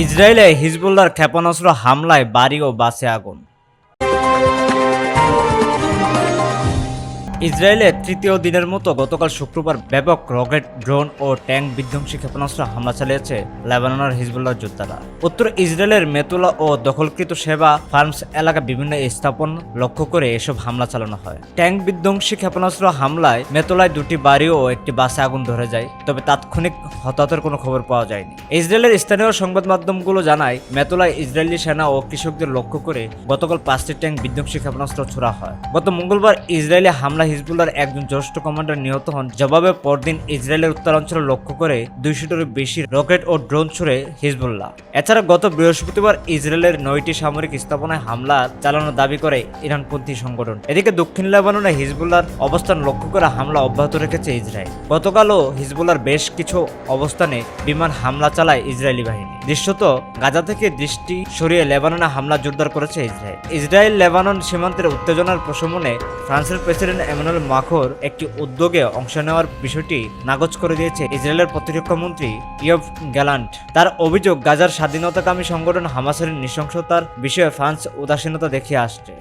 ইসরায়েলে হিজবুল্লার ক্ষেপণাস্ত্র হামলায় বাড়ি ও বাসে আগুন। ইসরায়েলে তৃতীয় দিনের মতো গতকাল শুক্রবার ব্যাপক রকেট, ড্রোন ও ট্যাঙ্ক বিধ্বংসী ক্ষেপণাস্ত্র হামলা চালিয়েছে লেবাননের হিজবুল্লাহ যোদ্ধারা। উত্তর ইসরায়েলের মেতুলা ও দখলকৃত সেবা ফার্মস এলাকা বিভিন্ন স্থাপন লক্ষ্য করে এসব হামলা চালানো হয়। ট্যাঙ্ক বিধ্বংসী ক্ষেপণাস্ত্র হামলায় মেতুলায় দুটি বাড়ি ও একটি বাসে আগুন ধরে যায়, তবে তাৎক্ষণিক হতাহতের কোনো খবর পাওয়া যায়নি। ইসরায়েলের স্থানীয় সংবাদ মাধ্যমগুলো জানায়, মেতুলায় ইসরায়েলি সেনা ও কৃষকদের লক্ষ্য করে গতকাল পাঁচটি ট্যাঙ্ক বিধ্বংসী ক্ষেপণাস্ত্র ছোড়া হয়। গত মঙ্গলবার ইসরায়েলি হামলা হিজবুল্লার একজন জ্যেষ্ঠ কমান্ডার নিহত হন। জবাবে পরদিন ইসরায়েলের উত্তরাঞ্চলে লক্ষ্য করে দুইশোটিরও বেশি রকেট ও ড্রোন ছুড়ে হিজবুল্লাহ। এছাড়া গত বৃহস্পতিবার ইসরায়েলের নয়টি সামরিক স্থাপনায় হামলা চালানোর দাবি করে ইরানপন্থী সংগঠন। এদিকে দক্ষিণ লেবাননে হিজবুল্লার অবস্থান লক্ষ্য করে হামলা অব্যাহত রেখেছে ইসরায়েল। গতকালও হিজবুল্লার বেশ কিছু অবস্থানে বিমান হামলা চালায় ইসরায়েলি বাহিনী। দৃশ্যত, গাজা থেকে দৃষ্টি সরিয়ে লেবাননে হামলা জোরদার করেছে ইসরায়েল। ইসরায়েল লেবানন সীমান্তের উত্তেজনার প্রশমনে ফ্রান্সের প্রেসিডেন্ট এমানুয়েল মাখর একটি উদ্যোগে অংশ নেওয়ার বিষয়টি নাগজ করে দিয়েছে ইসরায়েলের প্রতিরক্ষা মন্ত্রী ইয়ফ গ্যালান্ট। তার অভিযোগ, গাজার স্বাধীনতাকামী সংগঠন হামাসের নৃশংসতার বিষয়ে ফ্রান্স উদাসীনতা দেখিয়ে আসছে।